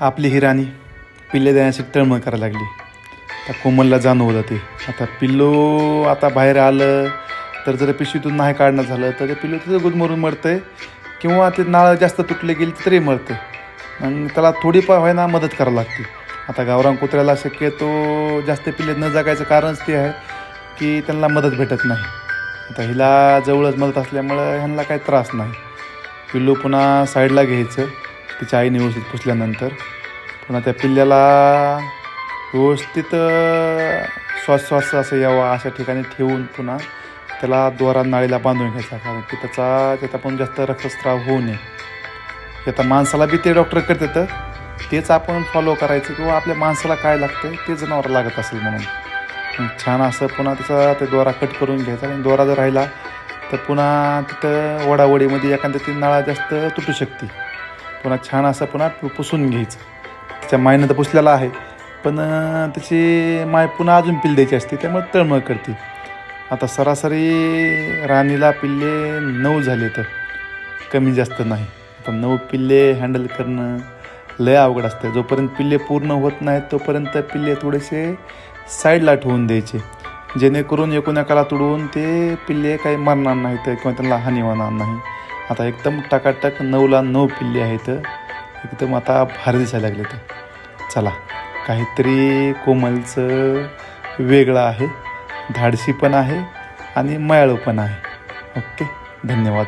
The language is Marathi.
आपली ही राणी पिल्ले देण्यासाठी तळमळ करायला लागली. त्या कोमलला जाणवलं ते आता पिल्लू आता बाहेर आलं तर जर पिशवीतून नाही काढणं झालं तर ते पिल्लू तिथं गुदमरून मरतंय. किंवा ते नाळ जास्त तुटले गेली तरी मरते मग त्याला थोडी व्हायना मदत करावी लागते. आता गावरान कुत्र्याला शक्यतो जास्त पिल्ले न जगायचं कारणच ते आहे की त्यांना मदत भेटत नाही. आता हिला जवळच मदत असल्यामुळं ह्यांना काही त्रास नाही. पिल्लू पुन्हा साईडला घ्यायचं. तिच्या आईने व्यवस्थित पुसल्यानंतर पुन्हा त्या पिल्ल्याला व्यवस्थित श्वासश्वास श्वास श्वास असं यावा अशा ठिकाणी ठेवून पुन्हा त्याला द्वारा नाळीला बांधून घ्यायचा कारण की त्याचा त्याचा पण जास्त रक्तस्राव होऊ नये. हे आता माणसाला बी ते डॉक्टर करतात तेच आपण फॉलो करायचं किंवा आपल्या माणसाला काय लागतं ते जनावर लागत असेल म्हणून. छान असं पुन्हा त्याचा ते द्वारा कट करून घ्यायचा आणि द्वारा जर राहिला तर पुन्हा तिथं वडावडीमध्ये एखाद्या ती नळा जास्त तुटू शकते. पुन्हा छान असं पुन्हा पुसून घ्यायचं. त्याच्या मायनं तर पुसलेला आहे. पण त्याची माय पुन्हा अजून पिल द्यायची असते त्यामुळे तळमळ करते. आता सरासरी राणीला पिल्ले नऊ झाले तर कमी जास्त नाही. आता नऊ पिल्ले हँडल करणं लय अवघड असतं. जोपर्यंत पिल्ले पूर्ण होत नाहीत तोपर्यंत पिल्ले थोडेसे साईडला ठेवून द्यायचे. जेणेकरून एकूण एकाला तुडवून ते पिल्ले काही मरणार नाहीत किंवा त्यांना हानी होणार नाही. आता एकदम टकाटक नऊला नऊ पिल्ले आहेत. एकदम आता भारी दिसायला लागले तर. चला काहीतरी कोमलचं वेगळं आहे. धाडसी पण आहे आणि मयाळू पण आहे. ओके धन्यवाद.